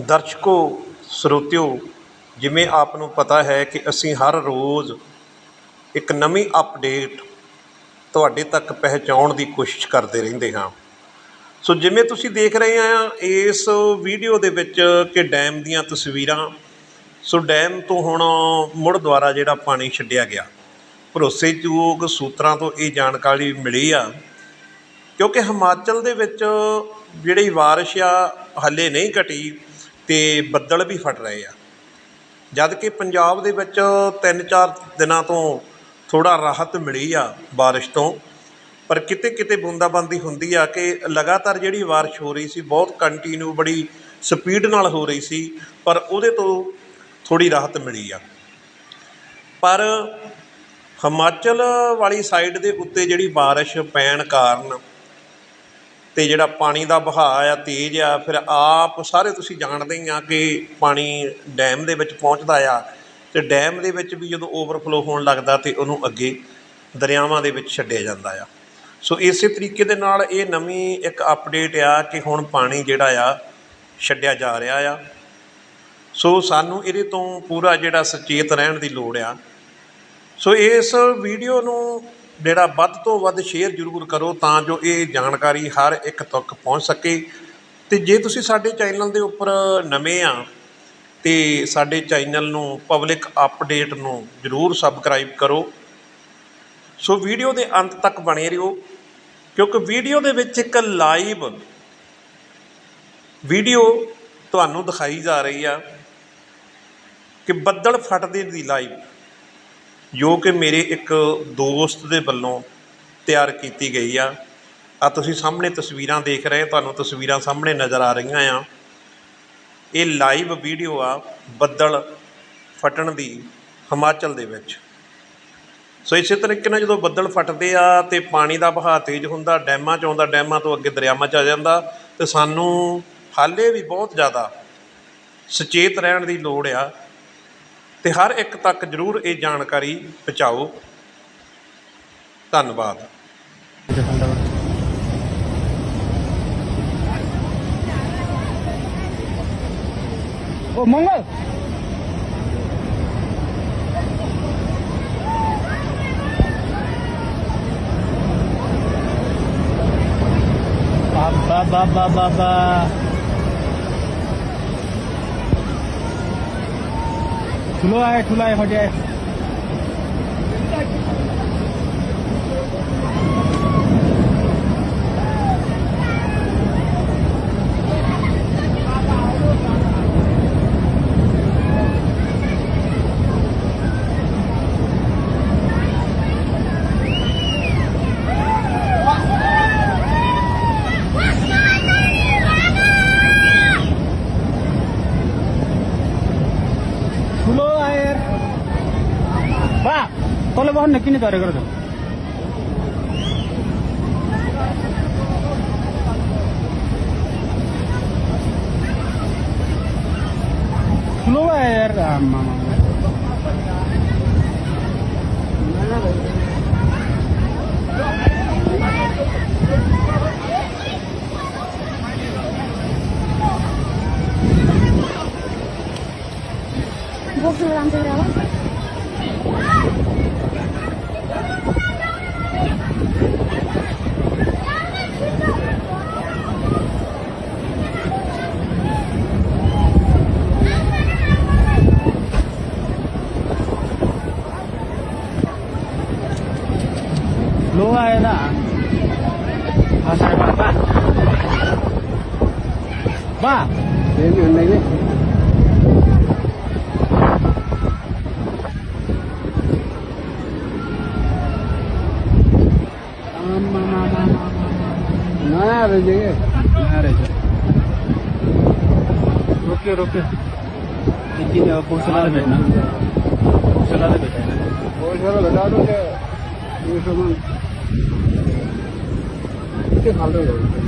ਦਰਸ਼ਕੋ, ਸਰੋਤਿਓ, ਜਿਵੇਂ ਆਪ ਨੂੰ ਪਤਾ ਹੈ ਕਿ ਅਸੀਂ ਹਰ ਰੋਜ਼ ਇੱਕ ਨਵੀਂ ਅਪਡੇਟ ਤੁਹਾਡੇ ਤੱਕ ਪਹੁੰਚਾਉਣ ਦੀ ਕੋਸ਼ਿਸ਼ ਕਰਦੇ ਰਹਿੰਦੇ ਹਾਂ। ਸੋ ਜਿਵੇਂ ਤੁਸੀਂ ਦੇਖ ਰਹੇ ਆ ਇਸ ਵੀਡੀਓ ਦੇ ਵਿੱਚ ਕਿ ਡੈਮ ਦੀਆਂ ਤਸਵੀਰਾਂ, ਸੋ ਡੈਮ ਤੋਂ ਹੁਣ ਮੁੜ ਦੁਆਰਾ ਜਿਹੜਾ ਪਾਣੀ ਛੱਡਿਆ ਗਿਆ। ਭਰੋਸੇਯੋਗ ਸੂਤਰਾਂ ਤੋਂ ਇਹ ਜਾਣਕਾਰੀ ਮਿਲੀ ਆ, ਕਿਉਂਕਿ ਹਿਮਾਚਲ ਦੇ ਵਿੱਚ ਜਿਹੜੀ ਬਾਰਿਸ਼ ਆ, ਹੱਲੇ ਨਹੀਂ ਘਟੀ। ਤੇ ਬੱਦਲ ਵੀ ਫਟ ਰਹੇ ਆ। ਜਦ ਕਿ ਪੰਜਾਬ ਦੇ ਵਿੱਚ ਤਿੰਨ ਚਾਰ ਦਿਨਾਂ ਤੋਂ ਥੋੜਾ ਰਾਹਤ ਮਿਲੀ ਆ ਬਾਰਿਸ਼ ਤੋਂ, ਪਰ ਕਿਤੇ ਕਿਤੇ ਬੂੰਦਾਬਾਂਦੀ ਹੁੰਦੀ ਆ ਕਿ ਲਗਾਤਾਰ ਜਿਹੜੀ ਬਾਰਿਸ਼ ਹੋ ਰਹੀ ਸੀ, ਬਹੁਤ ਕੰਟੀਨਿਊ ਬੜੀ ਸਪੀਡ ਨਾਲ ਹੋ ਰਹੀ ਸੀ, ਪਰ ਉਹਦੇ ਤੋਂ ਥੋੜੀ ਰਾਹਤ ਮਿਲੀ ਆ। ਪਰ ਹਿਮਾਚਲ ਵਾਲੀ ਸਾਈਡ ਦੇ ਉੱਤੇ ਜਿਹੜੀ ਬਾਰਿਸ਼ ਪੈਣ ਕਾਰਨ ਅਤੇ ਜਿਹੜਾ ਪਾਣੀ ਦਾ ਵਹਾਅ ਆ, ਤੇਜ਼ ਆ, ਫਿਰ ਆਪ ਸਾਰੇ ਤੁਸੀਂ ਜਾਣਦੇ ਹੀ ਆ ਕਿ ਪਾਣੀ ਡੈਮ ਦੇ ਵਿੱਚ ਪਹੁੰਚਦਾ ਆ ਅਤੇ ਡੈਮ ਦੇ ਵਿੱਚ ਵੀ ਜਦੋਂ ਓਵਰਫਲੋ ਹੋਣ ਲੱਗਦਾ ਤਾਂ ਉਹਨੂੰ ਅੱਗੇ ਦਰਿਆਵਾਂ ਦੇ ਵਿੱਚ ਛੱਡਿਆ ਜਾਂਦਾ ਆ। ਸੋ ਇਸੇ ਤਰੀਕੇ ਦੇ ਨਾਲ ਇਹ ਨਵੀਂ ਇੱਕ ਅਪਡੇਟ ਆ ਕਿ ਹੁਣ ਪਾਣੀ ਜਿਹੜਾ ਆ ਛੱਡਿਆ ਜਾ ਰਿਹਾ ਆ। ਸੋ ਸਾਨੂੰ ਇਹਦੇ ਤੋਂ ਪੂਰਾ ਜਿਹੜਾ ਸੁਚੇਤ ਰਹਿਣ ਦੀ ਲੋੜ ਆ। ਸੋ ਇਸ ਵੀਡੀਓ ਨੂੰ ਜਿਹੜਾ ਵੱਧ ਤੋਂ ਵੱਧ ਸ਼ੇਅਰ ਜ਼ਰੂਰ ਕਰੋ ਤਾਂ ਜੋ ਇਹ ਜਾਣਕਾਰੀ ਹਰ ਇੱਕ ਤੱਕ ਪਹੁੰਚ ਸਕੇ। ਅਤੇ ਜੇ ਤੁਸੀਂ ਸਾਡੇ ਚੈਨਲ ਦੇ ਉੱਪਰ ਨਵੇਂ ਆ ਤੇ ਸਾਡੇ ਚੈਨਲ ਨੂੰ ਪਬਲਿਕ ਅਪਡੇਟ ਨੂੰ ਜ਼ਰੂਰ ਸਬਸਕ੍ਰਾਈਬ ਕਰੋ। ਸੋ ਵੀਡੀਓ ਦੇ ਅੰਤ ਤੱਕ ਬਣੇ ਰਹੋ, ਕਿਉਂਕਿ ਵੀਡੀਓ ਦੇ ਵਿੱਚ ਇੱਕ ਲਾਈਵ ਵੀਡੀਓ ਤੁਹਾਨੂੰ ਦਿਖਾਈ ਜਾ ਰਹੀ ਆ ਕਿ ਬੱਦਲ ਫਟਦੇ ਦੀ ਲਾਈਵ। ਜੋ ਕਿ ਮੇਰੇ ਇੱਕ ਦੋਸਤ ਦੇ ਵੱਲੋਂ ਤਿਆਰ ਕੀਤੀ ਗਈ ਆ। ਆ ਤੁਸੀਂ ਸਾਹਮਣੇ ਤਸਵੀਰਾਂ ਦੇਖ ਰਹੇ ਤੁਹਾਨੂੰ ਤਸਵੀਰਾਂ ਸਾਹਮਣੇ ਨਜ਼ਰ ਆ ਰਹੀਆਂ ਆ। ਇਹ ਲਾਈਵ ਵੀਡੀਓ ਆ ਬੱਦਲ ਫਟਣ ਦੀ ਹਿਮਾਚਲ ਦੇ ਵਿੱਚ। ਸੋ ਇਸੇ ਤਰੀਕੇ ਨਾਲ ਜਦੋਂ ਬੱਦਲ ਫਟਦੇ ਆ ਤੇ ਪਾਣੀ ਦਾ ਵਹਾਅ ਤੇਜ਼ ਹੁੰਦਾ, ਡੈਮਾਂ 'ਚ ਆਉਂਦਾ, ਡੈਮਾਂ ਤੋਂ ਅੱਗੇ ਦਰਿਆਵਾਂ 'ਚ ਆ ਜਾਂਦਾ, ਤੇ ਸਾਨੂੰ ਹਾਲੇ ਵੀ ਬਹੁਤ ਜ਼ਿਆਦਾ ਸੁਚੇਤ ਰਹਿਣ ਦੀ ਲੋੜ ਆ। ਤੇ ਹਰ ਇੱਕ ਤੱਕ ਜ਼ਰੂਰ ਇਹ ਜਾਣਕਾਰੀ ਪਹੁੰਚਾਓ। ਧੰਨਵਾਦ। ਓ ਮੰਗਲ! Ba ba ba ba ba. 出来出来伙计 तल बहन किन धरे गर्छ ठुलो आहे यार आम्मामा। Boksen lumayan na ah. Masaya ba? Ba! Ba! Ayun đấy may यहाँ भेजेंगे यहाँ रह जाए रोके रोके लेकिन पोषला बैठना। पोषला बैठा पोषला बता दो ये सामान। कितने फालतू